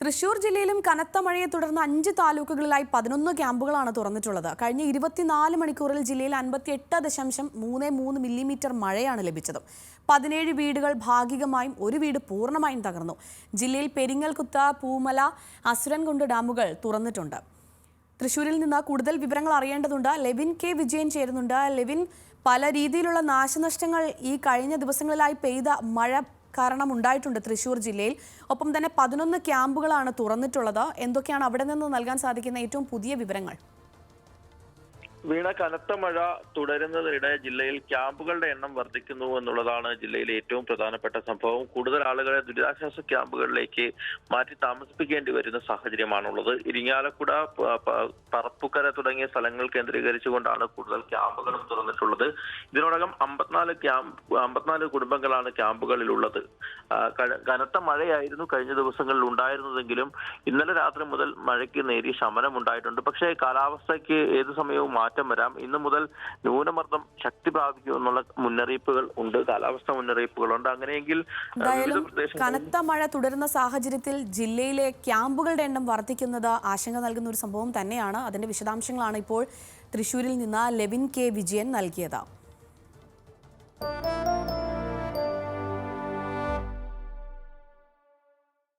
തൃശൂർ ജില്ലയിലും കനത്ത മഴയെ തുടർന്ന് അഞ്ച് താലൂക്കുകളിലായി പതിനൊന്ന് ക്യാമ്പുകളാണ് തുറന്നിട്ടുള്ളത്. കഴിഞ്ഞ ഇരുപത്തിനാല് മണിക്കൂറിൽ ജില്ലയിൽ അൻപത്തിയെട്ട് ദശാംശം മൂന്ന് മൂന്ന് മില്ലിമീറ്റർ മഴയാണ് ലഭിച്ചത്. പതിനേഴ് വീടുകൾ ഭാഗികമായും ഒരു വീട് പൂർണമായും തകർന്നു. ജില്ലയിൽ പെരിങ്ങൽകുത്ത പൂമല അസുരൻകുണ്ട് ഡാമുകൾ തുറന്നിട്ടുണ്ട്. തൃശൂരിൽ നിന്ന് കൂടുതൽ വിവരങ്ങൾ അറിയേണ്ടതുണ്ട്. ലെവിൻ കെ വിജയൻ ചേരുന്നുണ്ട്. ലെവിൻ പല രീതിയിലുള്ള നാശനഷ്ടങ്ങൾ ഈ കഴിഞ്ഞ ദിവസങ്ങളിലായി പെയ്ത മഴ കാരണം ഉണ്ടായിട്ടുണ്ട് തൃശൂർ ജില്ലയിൽ. ഒപ്പം തന്നെ പതിനൊന്ന് ക്യാമ്പുകളാണ് തുറന്നിട്ടുള്ളത്. എന്തൊക്കെയാണ് അവിടെ നിന്ന് നൽകാൻ സാധിക്കുന്ന ഏറ്റവും പുതിയ വിവരങ്ങൾ? വീണ കനത്ത മഴ തുടരുന്നതിനിടെ ജില്ലയിൽ ക്യാമ്പുകളുടെ എണ്ണം വർദ്ധിക്കുന്നു എന്നുള്ളതാണ് ജില്ലയിലെ ഏറ്റവും പ്രധാനപ്പെട്ട സംഭവം. കൂടുതൽ ആളുകളെ ദുരിതാശ്വാസ ക്യാമ്പുകളിലേക്ക് മാറ്റി താമസിപ്പിക്കേണ്ടി വരുന്ന സാഹചര്യമാണുള്ളത്. ഇരിങ്ങാലക്കുട പറപ്പുക്കര തുടങ്ങിയ സ്ഥലങ്ങൾ കേന്ദ്രീകരിച്ചുകൊണ്ടാണ് കൂടുതൽ ക്യാമ്പുകളും തുറന്നിട്ടുള്ളത്. ഇതിനോടകം അമ്പത്തിനാല് ക്യാമ്പ് അമ്പത്തിനാല് കുടുംബങ്ങളാണ് ക്യാമ്പുകളിലുള്ളത്. കനത്ത മഴയായിരുന്നു കഴിഞ്ഞ ദിവസങ്ങളിൽ ഉണ്ടായിരുന്നതെങ്കിലും ഇന്നലെ രാത്രി മുതൽ മഴയ്ക്ക് നേരിയ ശമനമുണ്ടായിട്ടുണ്ട്. പക്ഷേ കാലാവസ്ഥയ്ക്ക് ഏത് സമയവും മാറ്റം വരാം. ഇന്ന് മുതൽ ന്യൂനമർദ്ദം ശക്തി പ്രാപിക്കും എന്നുള്ള മുന്നറിയിപ്പുകൾ ഉണ്ട്. കാലാവസ്ഥ മുന്നറിയിപ്പുകളുണ്ട്. അങ്ങനെയെങ്കിൽ കനത്ത മഴ തുടരുന്ന സാഹചര്യത്തിൽ ജില്ലയിലെ ക്യാമ്പുകളുടെ എണ്ണം വർദ്ധിക്കുന്നത് ആശങ്ക നൽകുന്ന ഒരു സംഭവം തന്നെയാണ്. അതിന്റെ വിശദാംശങ്ങളാണ് ഇപ്പോൾ തൃശൂരിൽ നിന്ന് ലെവിൻ കെ. വിജയൻ നൽകിയത്.